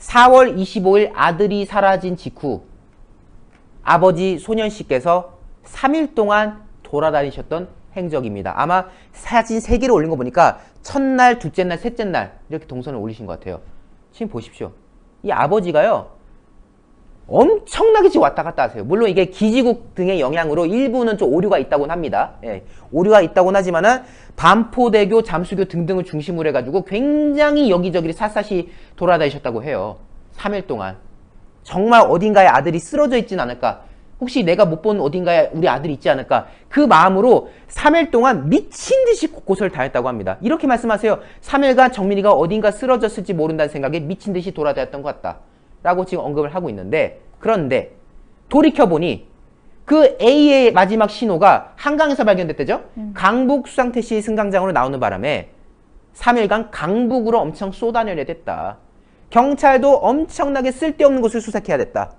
4월 25일 아들이 사라진 직후 아버지 소년 씨께서 3일 동안 돌아다니셨던 행적입니다. 아마 사진 3개를 올린 거 보니까 첫날, 둘째 날, 셋째 날 이렇게 동선을 올리신 것 같아요. 지금 보십시오. 이 아버지가요. 엄청나게 지금 왔다 갔다 하세요. 물론 이게 기지국 등의 영향으로 일부는 좀 오류가 있다고는 합니다. 예, 오류가 있다고는 하지만은 반포대교, 잠수교 등등을 중심으로 해가지고 굉장히 여기저기 샅샅이 돌아다니셨다고 해요. 3일 동안. 정말 어딘가에 아들이 쓰러져 있진 않을까. 혹시 내가 못 본 어딘가에 우리 아들이 있지 않을까. 그 마음으로 3일 동안 미친 듯이 곳곳을 다녔다고 합니다. 이렇게 말씀하세요. 3일간 정민이가 어딘가 쓰러졌을지 모른다는 생각에 미친 듯이 돌아다녔던 것 같다. 라고 지금 언급을 하고 있는데, 그런데 돌이켜보니 그 A의 마지막 신호가 한강에서 발견됐대죠? 강북 수상태시 승강장으로 나오는 바람에 3일간 강북으로 엄청 쏟아내려 됐다. 경찰도 엄청나게 쓸데없는 곳을 수색해야 됐다.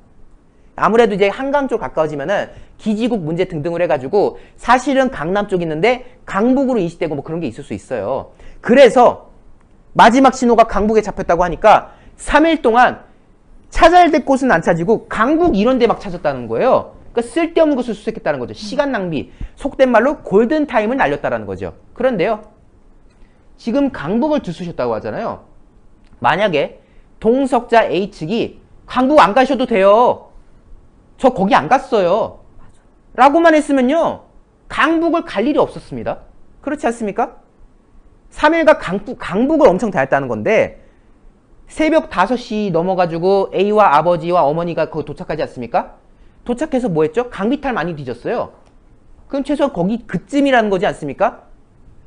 아무래도 이제 한강 쪽 가까워지면은 기지국 문제 등등을 해가지고 사실은 강남 쪽 있는데 강북으로 인식되고 뭐 그런 게 있을 수 있어요. 그래서 마지막 신호가 강북에 잡혔다고 하니까 3일 동안 찾아야 될 곳은 안 찾이고 강북 이런 데 막 찾았다는 거예요. 그러니까 쓸데없는 곳을 수색했다는 거죠. 시간 낭비. 속된 말로 골든 타임을 날렸다라는 거죠. 그런데요. 지금 강북을 들쑤셨다고 하잖아요. 만약에 동석자 A 측이 강북 안 가셔도 돼요. 저 거기 안 갔어요. 라고만 했으면요. 강북을 갈 일이 없었습니다. 그렇지 않습니까? 3일간 강북, 강북을 엄청 다녔다는 건데 새벽 5시 넘어가지고 A와 아버지와 어머니가 거기 도착하지 않습니까? 도착해서 뭐 했죠? 강비탈 많이 뒤졌어요. 그럼 최소한 거기 그쯤이라는 거지 않습니까?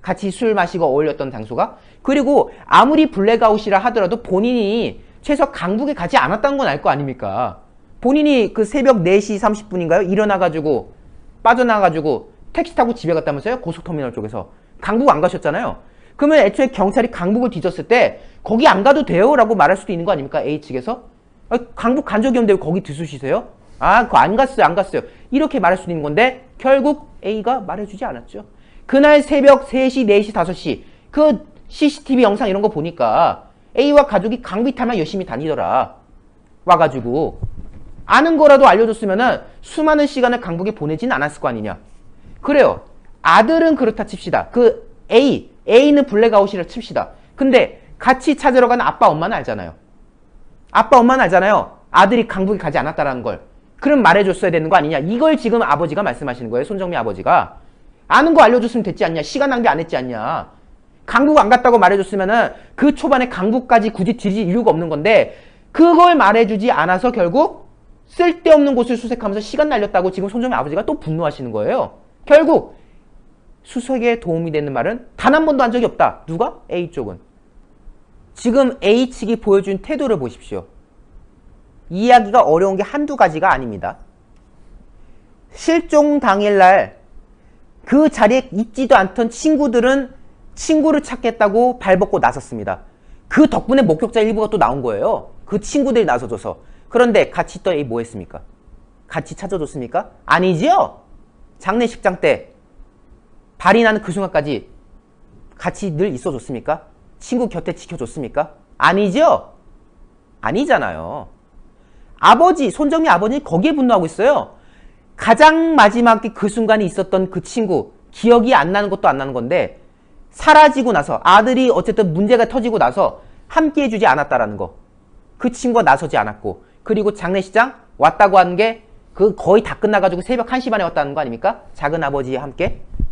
같이 술 마시고 어울렸던 장소가. 그리고 아무리 블랙아웃이라 하더라도 본인이 최소 강북에 가지 않았다는 건 알 거 아닙니까? 본인이 그 새벽 4시 30분인가요? 일어나가지고 빠져나가가지고 택시 타고 집에 갔다면서요? 고속터미널 쪽에서. 강북 안 가셨잖아요. 그러면 애초에 경찰이 강북을 뒤졌을 때 거기 안 가도 돼요? 라고 말할 수도 있는 거 아닙니까? A 측에서. 아, 강북 간 적이 없는데 왜 거기 들쑤시세요? 아, 그거 안 갔어요, 안 갔어요. 이렇게 말할 수도 있는 건데 결국 A가 말해주지 않았죠. 그날 새벽 3시, 4시, 5시 그 CCTV 영상 이런 거 보니까 A와 가족이 강비탈만 열심히 다니더라. 와가지고 아는 거라도 알려줬으면은 수많은 시간을 강북에 보내진 않았을 거 아니냐. 그래요. 아들은 그렇다 칩시다. 그 A, A는 블랙아웃이라 칩시다. 근데 같이 찾으러 간 아빠, 엄마는 알잖아요. 아빠, 엄마는 알잖아요. 아들이 강북에 가지 않았다라는 걸. 그럼 말해줬어야 되는 거 아니냐. 이걸 지금 아버지가 말씀하시는 거예요. 손정미 아버지가. 아는 거 알려줬으면 됐지 않냐. 시간 낭비 안 했지 않냐. 강북 안 갔다고 말해줬으면은 그 초반에 강북까지 굳이 들일 이유가 없는 건데 그걸 말해주지 않아서 결국 쓸데없는 곳을 수색하면서 시간 날렸다고 지금 손정미 아버지가 또 분노하시는 거예요. 결국 수색에 도움이 되는 말은 단 한 번도 한 적이 없다. 누가? A 쪽은. 지금 A 측이 보여준 태도를 보십시오. 이야기가 어려운 게 한두 가지가 아닙니다. 실종 당일날 그 자리에 있지도 않던 친구들은 친구를 찾겠다고 발벗고 나섰습니다. 그 덕분에 목격자 일부가 또 나온 거예요. 그 친구들이 나서줘서. 그런데 같이 있던 A 뭐 했습니까? 같이 찾아줬습니까? 아니지요? 장례식장 때 발이 나는 그 순간까지 같이 늘 있어줬습니까? 친구 곁에 지켜줬습니까? 아니죠? 아니잖아요. 아버지, 손정미 아버지 거기에 분노하고 있어요. 가장 마지막에 그 순간에 있었던 그 친구, 기억이 안 나는 것도 안 나는 건데, 사라지고 나서, 아들이 어쨌든 문제가 터지고 나서 함께 해주지 않았다라는 거. 그 친구가 나서지 않았고, 그리고 장례식장 왔다고 하는 게 그 거의 다 끝나가지고 새벽 1시 반에 왔다는 거 아닙니까? 작은 아버지와 함께.